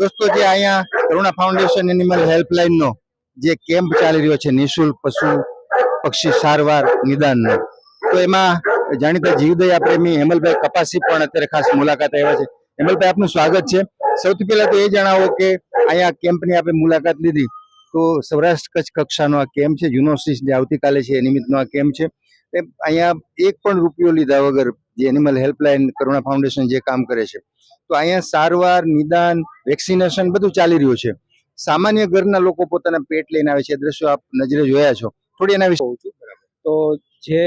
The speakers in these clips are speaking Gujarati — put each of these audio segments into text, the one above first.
દોસ્તો, જે અહીંયા કરુણા ફાઉન્ડેશન એનિમલ હેલ્પલાઇનનો જે કેમ્પ ચાલી રહ્યો છે, નિઃશુલ્ક પશુ પક્ષી સારવાર નિદાનનો. તો એમાં જાણીતા જીવદયા પ્રેમી હેમલભાઈ કપાસી પણ અત્યારે ખાસ મુલાકાત આવ્યા છે. હેમલભાઈ, આપનું સ્વાગત છે. સૌથી પહેલા તો એ જણાવો કે અહીંયા કેમ્પની આપણે મુલાકાત લીધી. તો સૌરાષ્ટ્ર કચ્છ કક્ષાનો આ કેમ્પ છે યુનિવર્સિટી આવતીકાલે છે, એ નિમિત્તનો આ કેમ્પ છે. અહીંયા એક પણ રૂપિયો લીધા વગર જે એનિમલ હેલ્પલાઇન કરુણા ફાઉન્ડેશન જે કામ કરે છે. તો અહીંયા સારવાર નિદાન વેક્સિનેશન બધું ચાલી રહ્યું છે. સામાન્ય ઘરના લોકો પોતાના પેટ લઈને આવે છે. દ્રશ્યો આપ નજરે જોયા છો. થોડી એના વિશે કહું છું. તો જે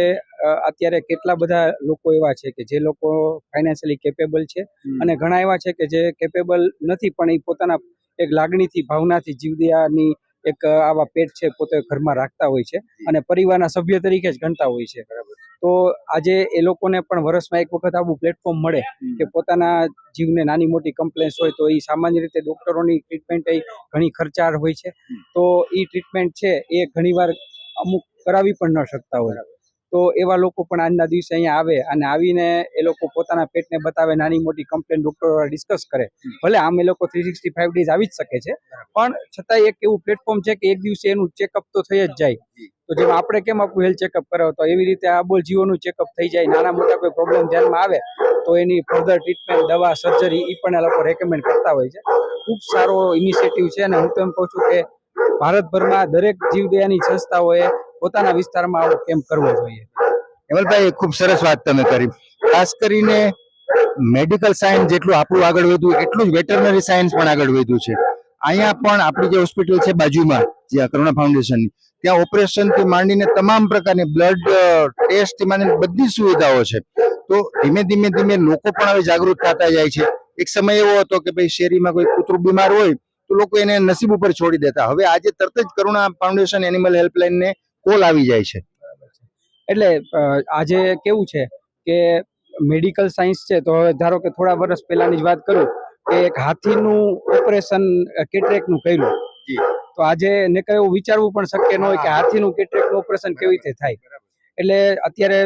અત્યારે કેટલા બધા લોકો એવા છે કે જે લોકો ફાઇનાન્શિયલી કેપેબલ છે અને ઘણા એવા છે કે જે કેપેબલ નથી પણ એ પોતાના એક લાગણીથી ભાવનાથી જીવદયાની એક આવા પેટ છે પોતે ઘરમાં રાખતા હોય છે અને પરિવારના સભ્ય તરીકે જ ગણતા હોય છે. તો આજે એ લોકોને પણ વર્ષમાં એક વખત આવું પ્લેટફોર્મ મળે કે પોતાના જીવને નાની મોટી કમ્પ્લેન્સ હોય તો એ સામાન્ય રીતે ડૉક્ટરોની ટ્રીટમેન્ટ એ ઘણી ખર્ચાળ હોય છે. તો એ ટ્રીટમેન્ટ છે એ ઘણીવાર અમુક કરાવી પણ ન શકતા હોય. તો એવા લોકો પણ આજના દિવસે અહીંયા આવે અને આવીને એ લોકો પોતાના પેટને બતાવે નાની મોટી કમ્પ્લેન ડોક્ટરો ડિસ્કસ કરે. ભલે આમ એ લોકો થ્રી સિક્સટી ફાઈવ ડેઝ આવી જ શકે છે પણ છતાં એક એવું પ્લેટફોર્મ છે કે એક દિવસે એનું ચેકઅપ તો થઈ જ જાય. તો જેમ આપણે કેમ આપણું હેલ્થ ચેકઅપ કરાવતા એવી રીતે આ બોલ જીવોનું ચેકઅપ થઈ જાય, નાના મોટા કોઈ પ્રોબ્લેમ ધ્યાનમાં આવે, તો એની ફર્ધર ટ્રીટમેન્ટ દવા સર્જરી એ પણ આ લોકો રેકમેન્ડ કરતા હોય છે. ખૂબ સારો ઇનિશિયેટિવ છે અને હું તો એમ કહું છું કે ભારતભરમાં દરેક જીવદયાની સંસ્થાઓએ પોતાના વિસ્તારમાં આવો કેમ્પ કરવો જોઈએ. હેમલભાઈ, ખૂબ સરસ વાત તમે કરી. ખાસ કરીને મેડિકલ સાયન્સ જેટલું આપણું આગળ વધ્યું, એટલું જ વેટરનરી સાયન્સ પણ આગળ વધ્યું છે. અહીંયા પણ આપણી જે હોસ્પિટલ છે બાજુમાં, જે કરુણા ફાઉન્ડેશનની ત્યાં ઓપરેશનથી માંડીને તમામ પ્રકારની બ્લડ ટેસ્ટથી માંડીને બધી સુવિધાઓ છે. તો ધીમે ધીમે ધીમે લોકો પણ હવે જાગૃત થતા જાય છે. એક સમય એવો હતો કે ભાઈ શેરીમાં કોઈ કૂતરું બીમાર હોય તો લોકો એને નસીબ ઉપર છોડી દેતા. હવે આજે તરત જ કરુણા ફાઉન્ડેશન એનિમલ હેલ્પલાઇનને કોલ આવી જાય છે. એટલે આજે કેવું છે કે મેડિકલ સાયન્સ છે તો હવે ધારો કે થોડા વર્ષ પહેલાની જ વાત કરું કે એક હાથીનું ઓપરેશન કેટરેકનું કર્યું. તો આજે ને કઈ એવું વિચારવું પણ શક્ય ન હોય કે હાથીનું કેટરેકનું ઓપરેશન કેવી રીતે થાય. એટલે અત્યારે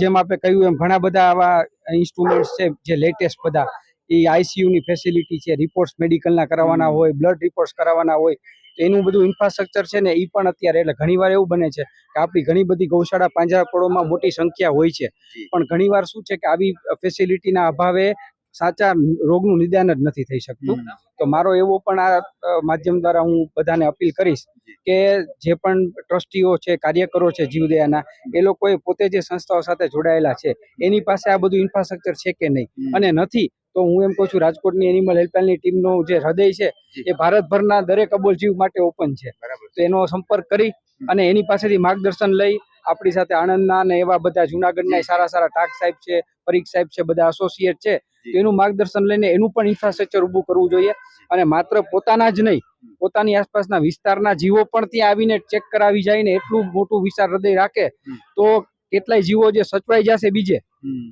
જેમ આપણે કહ્યું એમ ઘણા બધા આવા ઇન્સ્ટ્રુમેન્ટ્સ છે જે લેટેસ્ટ બધા. એ આઈસીયુની ફેસિલિટી છે રિપોર્ટ્સ મેડિકલના કરાવવાના હોય બ્લડ રિપોર્ટ્સ કરાવવાના હોય. એનું બધું ઇન્ફ્રાસ્ટ્રક્ચર છે ને એ પણ અત્યારે એટલે ઘણીવાર એવું બને છે કે આપણી ઘણી બધી ગૌશાળા પાંજરાપોળોમાં મોટી સંખ્યા હોય છે. પણ ઘણીવાર શું છે કે આવી ફેસિલિટીના અભાવે સાચા રોગનું નિદાન જ નથી થઈ શકતું. તો મારો એવો પણ આ માધ્યમ દ્વારા હું બધાને અપીલ કરીશ કે જે પણ ટ્રસ્ટીઓ છે કાર્યકરો છે જીવદયાના એ લોકોએ પોતે જે સંસ્થાઓ સાથે જોડાયેલા છે એની પાસે આ બધું ઇન્ફ્રાસ્ટ્રક્ચર છે કે નહીં? અને નથી તો હું એમ કહું છું રાજકોટની એનિમલ હેલ્પલાઇનની ટીમનો જે હૃદય છે એ ભારતભરના દરેક અબોલ જીવ માટે ઓપન છે. તો એનો સંપર્ક કરી અને એની પાસેથી માર્ગદર્શન લઈ આપણી સાથે આણંદના અને એવા બધા જુનાગઢના સારા સારા ટાક સાહેબ છે પરીખ સાહેબ છે બધા એસોસિએટ છે તો એનું માર્ગદર્શન લઈને એનું પણ ઇન્ફ્રાસ્ટ્રક્ચર ઊભું કરવું જોઈએ અને માત્ર પોતાના જ નહીં પોતાની આસપાસના વિસ્તારના જીવો પણ ત્યાં આવીને ચેક કરાવી જાય ને એટલું મોટું વિચાર હૃદય રાખે તો કેટલાય જીવો જે સચવાઈ જશે બીજે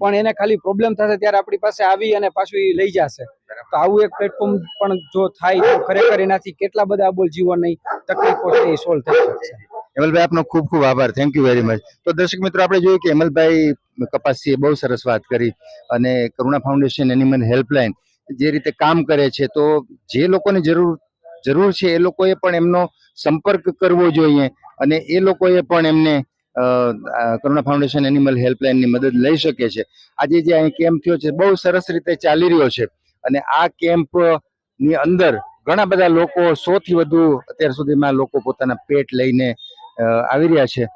પણ એને ખાલી પ્રોબ્લેમ થશે ત્યારે આપણી પાસે આવી અને પાછું લઈ જશે. તો આવું એક પ્લેટફોર્મ પણ જો થાય તો ખરેખર એનાથી કેટલા બધા અબોલ જીવોની તકલીફો છે એ સોલ્વ થઈ શકશે. હેમલભાઈ આપનો ખૂબ ખૂબ આભાર. થેન્ક યુ વેરી મચ તો દર્શક મિત્રો, આપણે જોયું કે એમલભાઈ કપાસીએ બહુ સરસ વાત કરી અને કરુણા ફાઉન્ડેશન એનિમલ હેલ્પલાઇન જે રીતે કામ કરે છે, તો જે લોકોને જરૂર જરૂર છે એ લોકોએ પણ એમનો સંપર્ક કરવો જોઈએ અને એ લોકોએ પણ એમને કરુણા ફાઉન્ડેશન એનિમલ હેલ્પલાઇનની મદદ લઈ શકે છે. આજે જે અહીં કેમ્પ થયો છે, બહુ સરસ રીતે ચાલી રહ્યો છે અને આ કેમ્પની અંદર ઘણા બધા લોકો, સો થી વધુ અત્યાર સુધીમાં લોકો પોતાના પેટ લઈને આવી રહ્યા છે.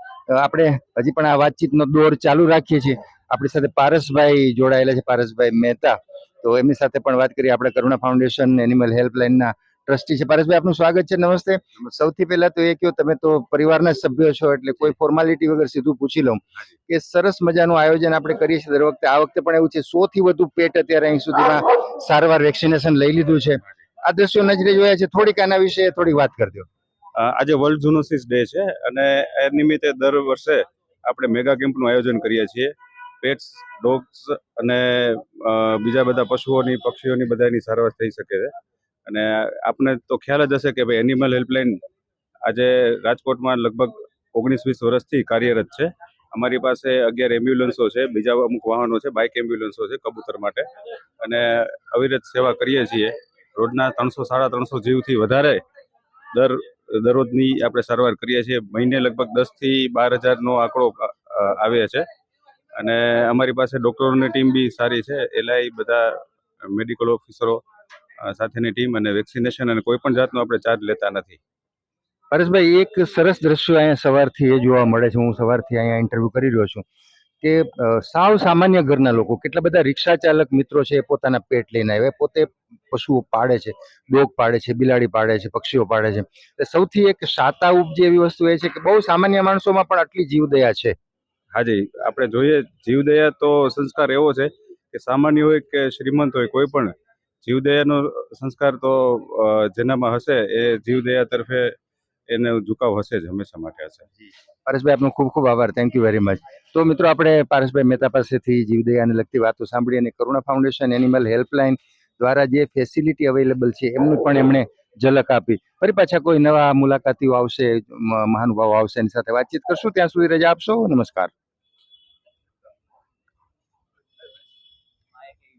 આપણે હજી પણ આ વાતચીતનો દોર ચાલુ રાખીએ છીએ. આપણી સાથે પારસભાઈ જોડાયેલા છે પારસભાઈ મહેતા. તો એમની સાથે પણ વાત કરીએ. આપણે કરુણા ફાઉન્ડેશન એનિમલ હેલ્પલાઇનના ટ્રસ્ટી છે. પારસભાઈ આપનું સ્વાગત છે. નમસ્તે. સૌથી પહેલા તો એ કહો તમે તો પરિવારના સભ્યો છો એટલે કોઈ ફોર્માલિટી વગર સીધું પૂછી લઉં. કે સરસ મજાનું આયોજન આપણે કરીએ છીએ દર વખતે. આ વખતે પણ એવું છે સો થી વધુ પેટ અત્યારે અહીં સુધીમાં સારવાર વેક્સિનેશન લઈ લીધું છે. આ દ્રશ્યો નજરે જોયા છે. થોડીક આના વિશે થોડીક વાત કરજો આજે વર્લ્ડ ઝુનોસિસ ડે છે અને એ નિમિત્તે દર વર્ષે આપણે મેગા કેમ્પનું આયોજન કરીએ છીએ. પેટ્સ ડોગ્સ અને બીજા બધા પશુઓની, પક્ષીઓની બધાની સારવાર થઈ શકે છે. અને આપને તો ખ્યાલ જ હશે કે ભાઈ એનિમલ હેલ્પલાઇન આજે રાજકોટમાં લગભગ ઓગણીસ વીસ વર્ષથી કાર્યરત છે. અમારી પાસે અગિયાર એમ્બ્યુલન્સો છે, બીજા અમુક વાહનો છે બાઇક એમ્બ્યુલન્સો છે, કબૂતર માટે. અને અવિરત સેવા કરીએ છીએ. રોજના ત્રણસો, સાડા ત્રણસો જીવથી વધારે દર દરરોજની આપણે સારવાર કરીએ છીએ. મહિને લગભગ દસથી બાર હજારનો આંકડો આવે છે. અને અમારી પાસે ડૉક્ટરોની ટીમ બી સારી છે. એલાય બધા મેડિકલ ઓફિસરો સાથેની ટીમ અને વેક્સિનેશન અને કોઈ પણ જાતનો આપણે ચાર્જ લેતા નથી. પરેશભાઈ એક સરસ દ્રશ્ય અહીંયા સવારથી એ જોવા મળે છે. હું સવારથી અહીંયા ઇન્ટરવ્યૂ કરી રહ્યો છું. કે સાવ સામાન્ય ઘરના લોકો, કેટલા બધા રિક્ષા ચાલક મિત્રો છે એ પોતાના પેટ લઈને આવ્યા પોતે પશુઓ પાળે છે, ડોગ પાળે છે, બિલાડી પાળે છે, પક્ષીઓ પાળે છે. એટલે સૌથી એક સાતા ઉપજે એવી વસ્તુ એ છે કે બહુ સામાન્ય માણસોમાં પણ આટલી જીવદયા છે. હાજી, આપણે જોઈએ જીવદયા તો સંસ્કાર એવો છે કે સામાન્ય હોય કે શ્રીમંત હોય, કોઈ પણ જીવદયાનો સંસ્કાર તો જેનામાં હશે એ જીવદયા તરફે એને ઝુકાવ હશે જ હંમેશા માટે હશે પારસભાઈ આપનો ખૂબ ખૂબ આભાર. થેન્ક યુ વેરી મચ તો મિત્રો, આપણે પારસભાઈ મહેતા પાસેથી જીવદયાને લગતી વાતો સાંભળી અને કરુણા ફાઉન્ડેશન એનિમલ હેલ્પલાઇન દ્વારા જે ફેસિલિટી અવેલેબલ છે, એમનું પણ એમણે ઝલક આપી. ફરી પાછા કોઈ નવા મુલાકાતીઓ આવશે મહાનુભાવો આવશે એની સાથે વાતચીત કરશું. ત્યાં સુધી રજા આપશો. નમસ્કાર.